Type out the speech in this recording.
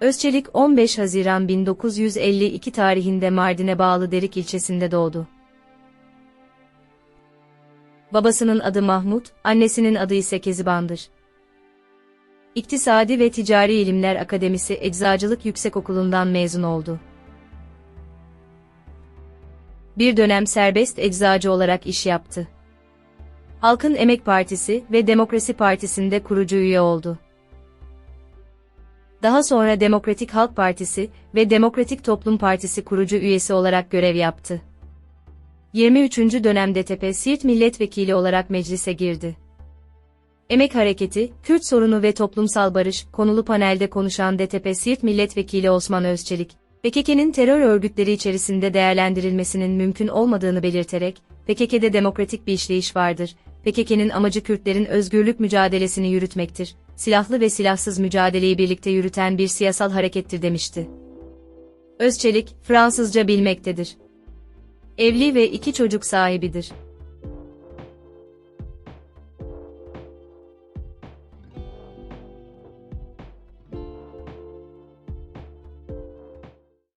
Özçelik 15 Haziran 1952 tarihinde Mardin'e bağlı Derik ilçesinde doğdu. Babasının adı Mahmut, annesinin adı ise Keziban'dır. İktisadi ve Ticari İlimler Akademisi Eczacılık Yüksekokulu'ndan mezun oldu. Bir dönem serbest eczacı olarak iş yaptı. Halkın Emek Partisi ve Demokrasi Partisi'nde kurucu üye oldu. Daha sonra Demokratik Halk Partisi ve Demokratik Toplum Partisi kurucu üyesi olarak görev yaptı. 23. dönemde Tepe Siirt milletvekili olarak meclise girdi. Emek Hareketi, Kürt sorunu ve toplumsal barış konulu panelde konuşan DTP Siirt Milletvekili Osman Özçelik, PKK'nın terör örgütleri içerisinde değerlendirilmesinin mümkün olmadığını belirterek, PKK'de demokratik bir işleyiş vardır, PKK'nın amacı Kürtlerin özgürlük mücadelesini yürütmektir, silahlı ve silahsız mücadeleyi birlikte yürüten bir siyasal harekettir demişti. Özçelik, Fransızca bilmektedir. Evli ve iki çocuk sahibidir.